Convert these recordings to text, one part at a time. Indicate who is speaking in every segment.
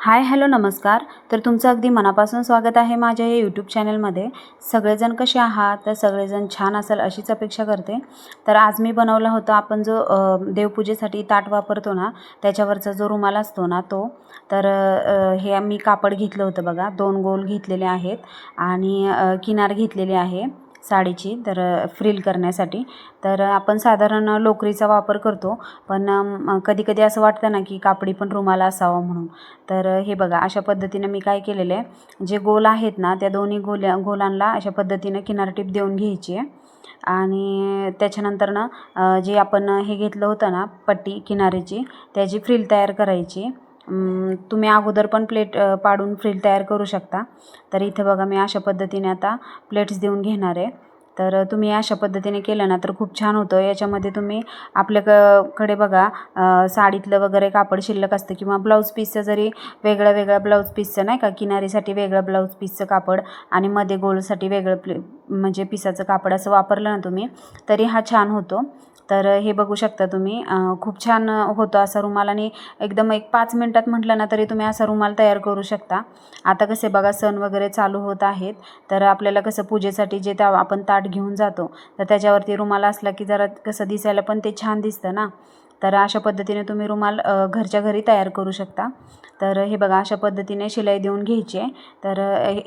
Speaker 1: Hi hello नमस्कार. तर तुमचं अगदी मनापासून स्वागत आहे माझ्या या यूट्यूब चॅनलमध्ये सगळेजण कसे आहात? तर सगळेजण छान असेल अशीच अपेक्षा करते. तर आज मी बनवला होता आपण जो देवपूजेसाठी ताट वापरतो ना त्याच्यावरचा जो रुमाल असतो ना तो. तर हे मी कापड घेतलं होतं बघा. दोन गोल घेतलेले आहेत आणि किनार घेतलेले आहे. साडीची तर फ्रिल करण्यासाठी. तर आपण साधारण लोकरीचा वापर करतो. पण कधी कधी असं वाटतं ना की कापडी पण रुमाला असावा म्हणून. तर हे बघा अशा पद्धतीनं मी काय केलेलं आहे. जे गोल आहेत ना त्या दोन्ही गोल्या गोलांना अशा पद्धतीनं किनारटीप देऊन घ्यायची आहे. आणि त्याच्यानंतर ना जे आपण हे घेतलं होतं ना पट्टी किनारीची त्याची फ्रिल तयार करायची तुम्ही अगोदर पण प्लेट पाडून फ्रिल तयार करू शकता. तर इथे बघा मी अशा पद्धतीने आता प्लेट्स देऊन घेणार आहे. तर तुम्ही अशा पद्धतीने केलं ना तर खूप छान होतं. याच्यामध्ये तुम्ही आपल्या क कडे बघा साडीतलं वगैरे कापड शिल्लक असतं किंवा ब्लाऊज पीसचं जरी वेगळं वेगळं ब्लाऊज पीसचं नाही का किनारीसाठी वेगळं ब्लाऊज पीसचं कापड आणि मध्ये गोलसाठी वेगळं प्ले म्हणजे पिसाचं कापड असं वापरलं ना तुम्ही तरी हा छान होतो. तर हे बघू शकता तुम्ही. खूप छान होतं असा रुमाल आणि एकदम एक पाच मिनटात म्हटलं ना तरी तुम्ही असा रुमाल तयार करू शकता. आता कसे बघा सण वगैरे चालू होत आहेत. तर आपल्याला कसं पूजेसाठी जे त्या आपण ताट घेऊन जातो तर त्याच्यावरती रुमाल असला की जरा कसं दिसायला पण ते छान दिसतं ना. तर अशा पद्धतीने तुम्ही रुमाल घरच्या घरी तयार करू शकता. तर हे बघा अशा पद्धतीने शिलाई देऊन घ्यायची आहे. तर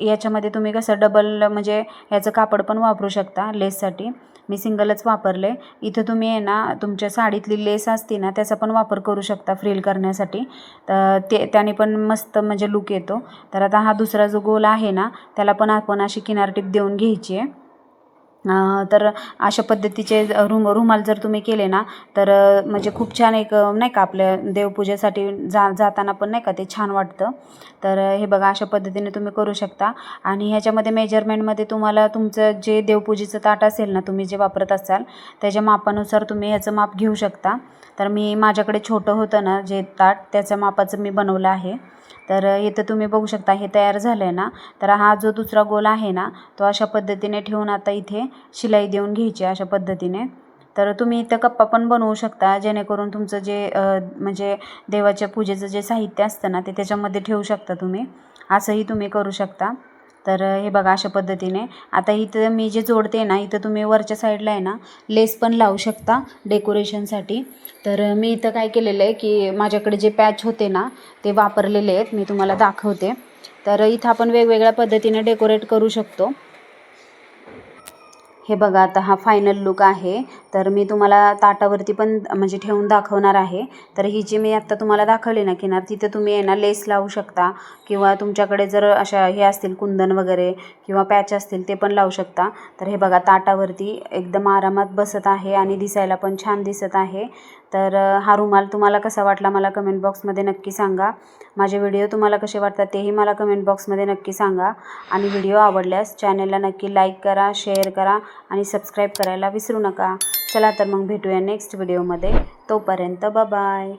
Speaker 1: याच्यामध्ये तुम्ही कसं डबल म्हणजे ह्याचं कापड पण वापरू शकता लेससाठी. मी सिंगलच वापरले. इथं तुम्ही आहे ना तुमच्या साडीतली लेस असते ना त्याचा पण वापर करू शकता फ्रिल करण्यासाठी. तर ते त्याने पण मस्त म्हणजे लुक येतो. तर आता हा दुसरा जो गोल आहे ना त्याला पण आपण अशी किनारटीप देऊन घ्यायची आहे. तर अशा पद्धतीचे रुम रुमाल जर तुम्ही केले ना तर म्हणजे खूप छान एक नाही का आपल्या देवपूजेसाठी जा जाताना पण नाही का ते छान वाटतं. तर हे बघा अशा पद्धतीने तुम्ही करू शकता. आणि ह्याच्यामध्ये मेजरमेंटमध्ये तुम्हाला तुमचं जे देवपूजेचं ताट असेल ना तुम्ही जे वापरत असाल त्याच्या मापानुसार तुम्ही ह्याचं माप घेऊ शकता. तर मी माझ्याकडे छोटं होतं ना जे ताट त्याच्या मापाचं मी बनवलं आहे. तर इथं तुम्ही बघू शकता हे तयार झालं आहे ना. तर हा जो दुसरा गोल आहे ना तो अशा पद्धतीने ठेवून आता इथे शिलाई देऊन घ्यायची अशा पद्धतीने. तर तुम्ही इथं कप्पा पण बनवू शकता जेणेकरून तुमचं जे म्हणजे देवाच्या पूजेचं जे साहित्य असतं ना ते त्याच्यामध्ये ठेवू शकता तुम्ही. असंही तुम्ही करू शकता. तर हे बघा अशा पद्धतीने. आता इथं मी जे जोडते ना इथं तुम्ही वरच्या साईडला आहे ना लेस पण लावू शकता डेकोरेशनसाठी. तर मी इथं काय केलेलं आहे की माझ्याकडे जे पॅच होते ना ते वापरलेले आहेत. मी तुम्हाला दाखवते. तर इथं आपण वेगवेगळ्या पद्धतीने डेकोरेट करू शकतो. हे बघा आता हा फायनल लुक आहे. तर मी तुम्हाला ताटावरती पण म्हणजे ठेवून दाखवणार आहे. तर ही जी मी आत्ता तुम्हाला दाखवली ना किनार तिथे तुम्ही आहे ना लेस लावू शकता. किंवा तुमच्याकडे जर अशा हे असतील कुंदन वगैरे किंवा पॅच असतील ते पण लावू शकता. तर हे बघा ताटावरती एकदम आरामात बसत आहे आणि दिसायला पण छान दिसत आहे. तर हा रुमाल तुम्हाला कसा वाटला मला कमेंट बॉक्समध्ये नक्की सांगा. माझे व्हिडिओ तुम्हाला कसे वाटतात तेही मला कमेंट बॉक्समध्ये नक्की सांगा. आणि व्हिडिओ आवडल्यास चॅनलला नक्की लाईक करा शेअर करा. आणि सबस्क्राईब करायला विसरू नका. चला तर मग भेटूया नेक्स्ट व्हिडिओमध्ये तोपर्यंत बाय